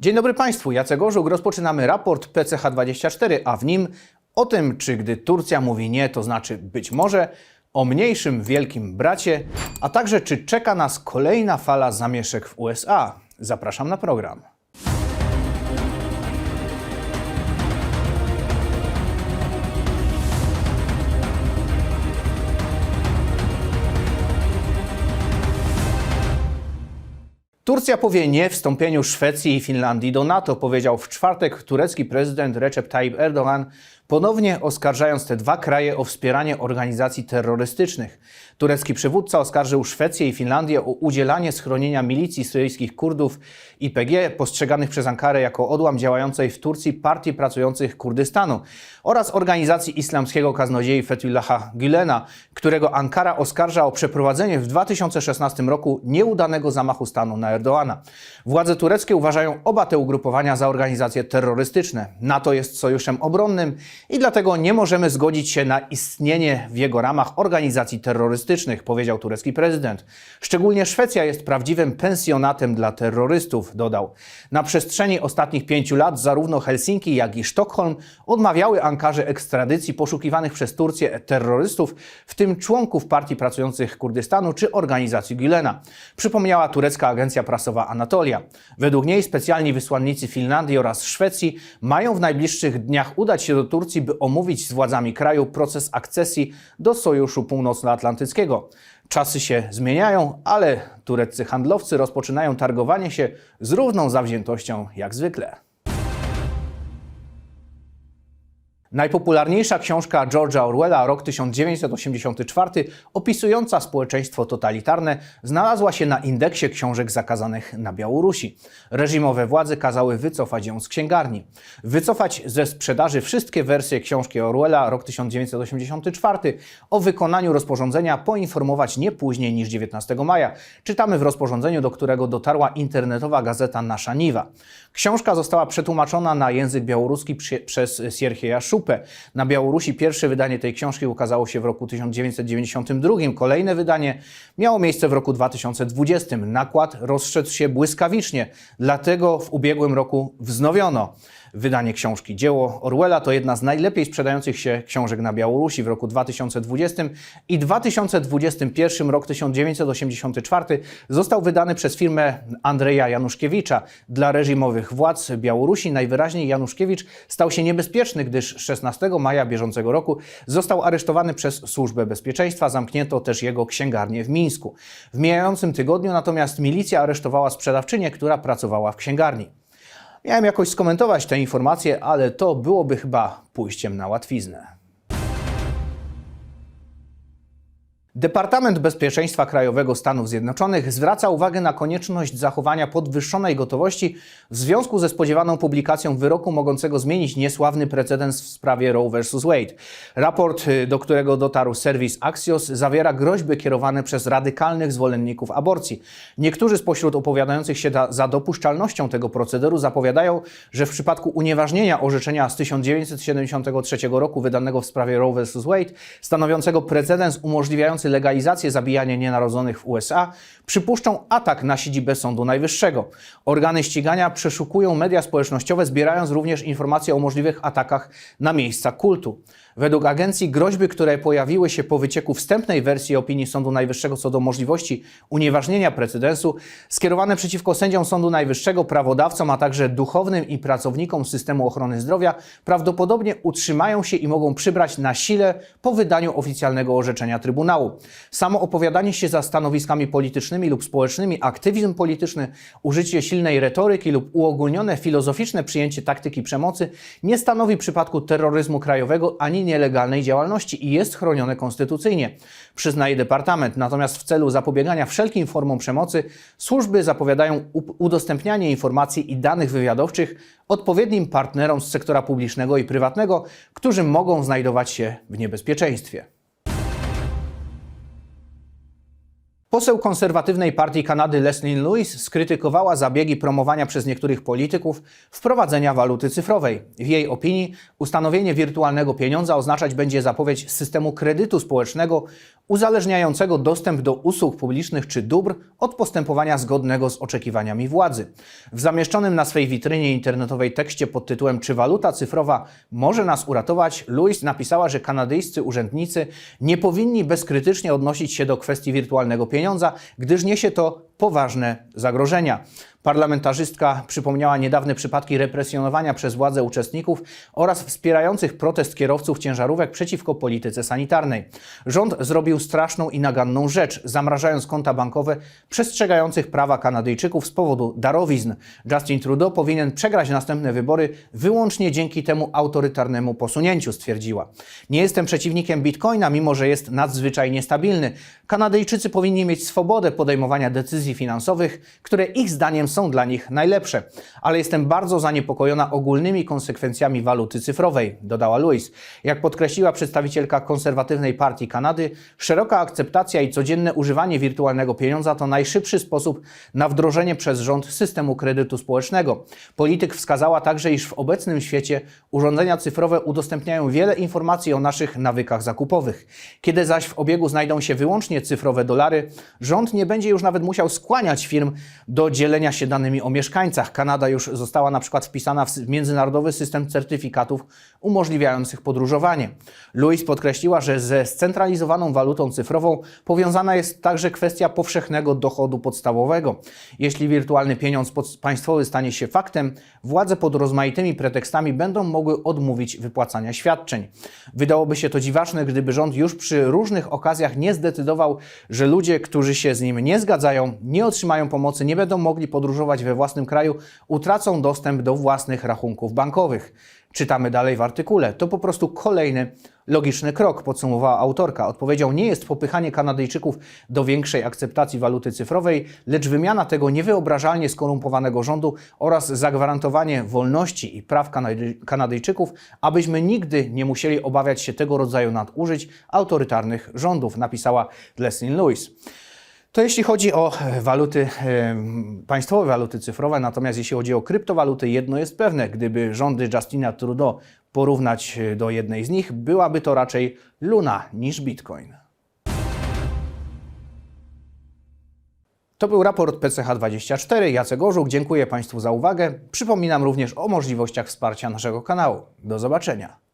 Dzień dobry Państwu, Jacek Orzuk. Rozpoczynamy raport PCH24, a w nim o tym, czy gdy Turcja mówi nie, to znaczy być może, o mniejszym wielkim bracie, a także czy czeka nas kolejna fala zamieszek w USA. Zapraszam na program. Turcja powie nie wstąpieniu Szwecji i Finlandii do NATO, powiedział w czwartek turecki prezydent Recep Tayyip Erdogan, ponownie oskarżając te dwa kraje o wspieranie organizacji terrorystycznych. Turecki przywódca oskarżył Szwecję i Finlandię o udzielanie schronienia milicji syryjskich Kurdów IPG, postrzeganych przez Ankarę jako odłam działającej w Turcji Partii Pracujących Kurdystanu oraz organizacji islamskiego kaznodziei Fethullaha Gülena, którego Ankara oskarża o przeprowadzenie w 2016 roku nieudanego zamachu stanu na Erdoana. Władze tureckie uważają oba te ugrupowania za organizacje terrorystyczne. NATO jest sojuszem obronnym i dlatego nie możemy zgodzić się na istnienie w jego ramach organizacji terrorystycznych, powiedział turecki prezydent. Szczególnie Szwecja jest prawdziwym pensjonatem dla terrorystów, dodał. Na przestrzeni ostatnich pięciu lat zarówno Helsinki, jak i Sztokholm odmawiały Ankarze ekstradycji poszukiwanych przez Turcję terrorystów, w tym członków Partii Pracujących Kurdystanu czy organizacji Gülena. Przypomniała turecka agencja prasowa Anatolia. Według niej specjalni wysłannicy Finlandii oraz Szwecji mają w najbliższych dniach udać się do Turcji, by omówić z władzami kraju proces akcesji do Sojuszu Północnoatlantyckiego. Czasy się zmieniają, ale tureccy handlowcy rozpoczynają targowanie się z równą zawziętością jak zwykle. Najpopularniejsza książka George'a Orwella, rok 1984, opisująca społeczeństwo totalitarne, znalazła się na indeksie książek zakazanych na Białorusi. Reżimowe władze kazały wycofać ją z księgarni. Wycofać ze sprzedaży wszystkie wersje książki Orwella, rok 1984, o wykonaniu rozporządzenia poinformować nie później niż 19 maja. Czytamy w rozporządzeniu, do którego dotarła internetowa gazeta Nasza Niwa. Książka została przetłumaczona na język białoruski przy, przez Sierhieja Szupę. Na Białorusi pierwsze wydanie tej książki ukazało się w roku 1992. Kolejne wydanie miało miejsce w roku 2020. Nakład rozszedł się błyskawicznie, dlatego w ubiegłym roku wznowiono wydanie książki. Dzieło Orwella to jedna z najlepiej sprzedających się książek na Białorusi w roku 2020 i 2021 rok 1984 został wydany przez firmę Andrzeja Januszkiewicza. Dla reżimowych władz Białorusi najwyraźniej Januszkiewicz stał się niebezpieczny, gdyż 16 maja bieżącego roku został aresztowany przez Służbę Bezpieczeństwa. Zamknięto też jego księgarnię w Mińsku. W mijającym tygodniu natomiast milicja aresztowała sprzedawczynię, która pracowała w księgarni. Miałem jakoś skomentować te informacje, ale to byłoby chyba pójściem na łatwiznę. Departament Bezpieczeństwa Krajowego Stanów Zjednoczonych zwraca uwagę na konieczność zachowania podwyższonej gotowości w związku ze spodziewaną publikacją wyroku mogącego zmienić niesławny precedens w sprawie Roe vs. Wade. Raport, y, do którego dotarł serwis Axios, zawiera groźby kierowane przez radykalnych zwolenników aborcji. Niektórzy spośród opowiadających się za dopuszczalnością tego procederu zapowiadają, że w przypadku unieważnienia orzeczenia z 1973 roku wydanego w sprawie Roe vs. Wade, stanowiącego precedens umożliwiający legalizację zabijania nienarodzonych w USA, przypuszczą atak na siedzibę Sądu Najwyższego. Organy ścigania przeszukują media społecznościowe, zbierając również informacje o możliwych atakach na miejsca kultu. Według agencji groźby, które pojawiły się po wycieku wstępnej wersji opinii Sądu Najwyższego co do możliwości unieważnienia precedensu, skierowane przeciwko sędziom Sądu Najwyższego, prawodawcom, a także duchownym i pracownikom systemu ochrony zdrowia, prawdopodobnie utrzymają się i mogą przybrać na sile po wydaniu oficjalnego orzeczenia Trybunału. Samo opowiadanie się za stanowiskami politycznymi lub społecznymi, aktywizm polityczny, użycie silnej retoryki lub uogólnione filozoficzne przyjęcie taktyki przemocy nie stanowi przypadku terroryzmu krajowego ani nielegalnej działalności i jest chronione konstytucyjnie, przyznaje Departament. Natomiast w celu zapobiegania wszelkim formom przemocy, służby zapowiadają udostępnianie informacji i danych wywiadowczych odpowiednim partnerom z sektora publicznego i prywatnego, którzy mogą znajdować się w niebezpieczeństwie. Poseł konserwatywnej partii Kanady Leslie Lewis skrytykowała zabiegi promowania przez niektórych polityków wprowadzenia waluty cyfrowej. W jej opinii ustanowienie wirtualnego pieniądza oznaczać będzie zapowiedź systemu kredytu społecznego uzależniającego dostęp do usług publicznych czy dóbr od postępowania zgodnego z oczekiwaniami władzy. W zamieszczonym na swej witrynie internetowej tekście pod tytułem Czy waluta cyfrowa może nas uratować? Louis napisała, że kanadyjscy urzędnicy nie powinni bezkrytycznie odnosić się do kwestii wirtualnego pieniądza, gdyż niesie to poważne zagrożenia. Parlamentarzystka przypomniała niedawne przypadki represjonowania przez władze uczestników oraz wspierających protest kierowców ciężarówek przeciwko polityce sanitarnej. Rząd zrobił straszną i naganną rzecz, zamrażając konta bankowe przestrzegających prawa Kanadyjczyków z powodu darowizn. Justin Trudeau powinien przegrać następne wybory wyłącznie dzięki temu autorytarnemu posunięciu, stwierdziła. Nie jestem przeciwnikiem bitcoina, mimo że jest nadzwyczajnie stabilny. Kanadyjczycy powinni mieć swobodę podejmowania decyzji finansowych, które ich zdaniem są dla nich najlepsze. Ale jestem bardzo zaniepokojona ogólnymi konsekwencjami waluty cyfrowej, dodała Louis. Jak podkreśliła przedstawicielka konserwatywnej partii Kanady, szeroka akceptacja i codzienne używanie wirtualnego pieniądza to najszybszy sposób na wdrożenie przez rząd systemu kredytu społecznego. Polityk wskazała także, iż w obecnym świecie urządzenia cyfrowe udostępniają wiele informacji o naszych nawykach zakupowych. Kiedy zaś w obiegu znajdą się wyłącznie cyfrowe dolary, rząd nie będzie już nawet musiał skłaniać firm do dzielenia się danymi o mieszkańcach. Kanada już została na przykład wpisana w międzynarodowy system certyfikatów umożliwiających podróżowanie. Louis podkreśliła, że ze scentralizowaną walutą cyfrową powiązana jest także kwestia powszechnego dochodu podstawowego. Jeśli wirtualny pieniądz państwowy stanie się faktem, władze pod rozmaitymi pretekstami będą mogły odmówić wypłacania świadczeń. Wydałoby się to dziwaczne, gdyby rząd już przy różnych okazjach nie zdecydował, że ludzie, którzy się z nim nie zgadzają, nie otrzymają pomocy, nie będą mogli podróżować we własnym kraju, utracą dostęp do własnych rachunków bankowych. Czytamy dalej w artykule. To po prostu kolejny logiczny krok, podsumowała autorka. Odpowiedzią nie jest popychanie Kanadyjczyków do większej akceptacji waluty cyfrowej, lecz wymiana tego niewyobrażalnie skorumpowanego rządu oraz zagwarantowanie wolności i praw Kanady Kanadyjczyków, abyśmy nigdy nie musieli obawiać się tego rodzaju nadużyć autorytarnych rządów, napisała Leslie Lewis. To jeśli chodzi o waluty, państwowe waluty cyfrowe, natomiast jeśli chodzi o kryptowaluty, jedno jest pewne, gdyby rządy Justina Trudeau porównać do jednej z nich, byłaby to raczej Luna niż Bitcoin. To był raport PCH24. Jacek Orzuk. Dziękuję Państwu za uwagę. Przypominam również o możliwościach wsparcia naszego kanału. Do zobaczenia.